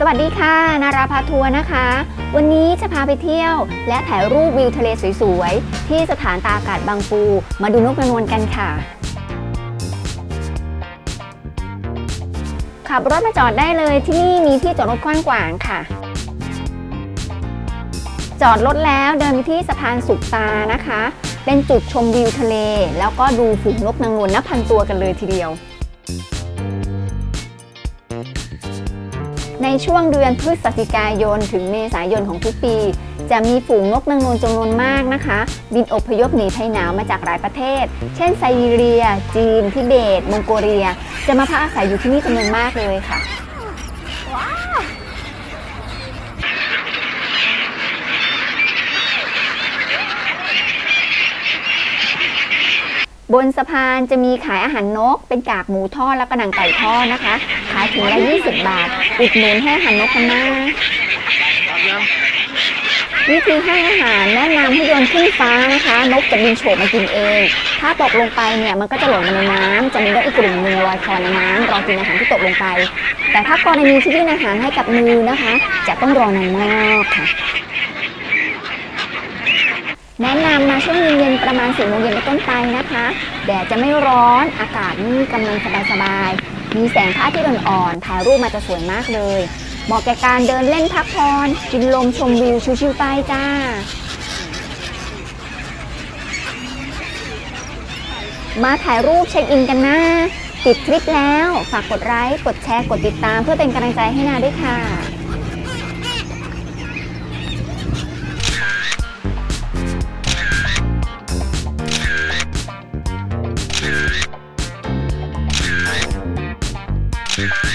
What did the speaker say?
สวัสดีค่ะ นาราพาทัวร์นะคะ วันนี้จะพาไปเที่ยว และถ่ายรูปวิวทะเลสวยๆ ที่สถานตาอากาศบางปู มาดูนกนางนวลกันค่ะ ขับรถมาจอดได้เลยที่นี่มีที่จอดรถกว้างขวางค่ะ จอดรถแล้วเดินไปที่สะพานสุกตานะคะ เป็นจุดชมวิวทะเล แล้วก็ดูฝูงนกนางนวลนับพันตัวกันเลยทีเดียว ในช่วงเดือนพฤศจิกายน ถึงเมษายนของทุกปี จะมีฝูงนกนางนวลจำนวนมากนะคะ บินอพยพหนีภัยหนาวมาจากหลายประเทศ เช่นไซบีเรีย จีนทิเบตมองโกเลีย จะมาพักอาศัยอยู่ที่นี่จำนวนมากเลยค่ะ บนสะพานจะมีขายอาหารนก เป็นกากหมูทอดแล้วก็หนังไก่ทอดนะคะ ขายถุงละ20 บาท อุดหนุนให้อาหารนกกันนะวิธีให้อาหารแนะนำให้โยนขึ้นฟ้านะคะ นกจะบินโฉบมากินเอง ถ้าตกลงไปเนี่ยมันก็จะหล่นมาในน้ำจะมีนกอีกกลุ่มหนึ่งลอยคอในน้ำรอกินอาหารที่ตกลงไป แต่ถ้ากรณีที่ยื่นอาหารให้กับมือนะคะ จะต้องรอนานมากค่ะแนะนำมาช่วงเย็น ประมาณ4โมงเย็นเป็นต้นไปนะคะ แดดจะไม่ร้อน อากาศนี่กำลังสบายๆ มีแสงพระอาทิตย์อ่อนๆ ถ่ายรูปมาจะสวยมากเลย เหมาะแก่การเดินเล่นพักผ่อน กินลมชมวิวชิวๆไปจ้ามาถ่ายรูปเช็คอินกันนะ ติดคลิปแล้ว ฝากกดไลค์ กดแชร์ กดติดตามเพื่อเป็นกำลังใจให้นาด้วยค่ะ Tschüss.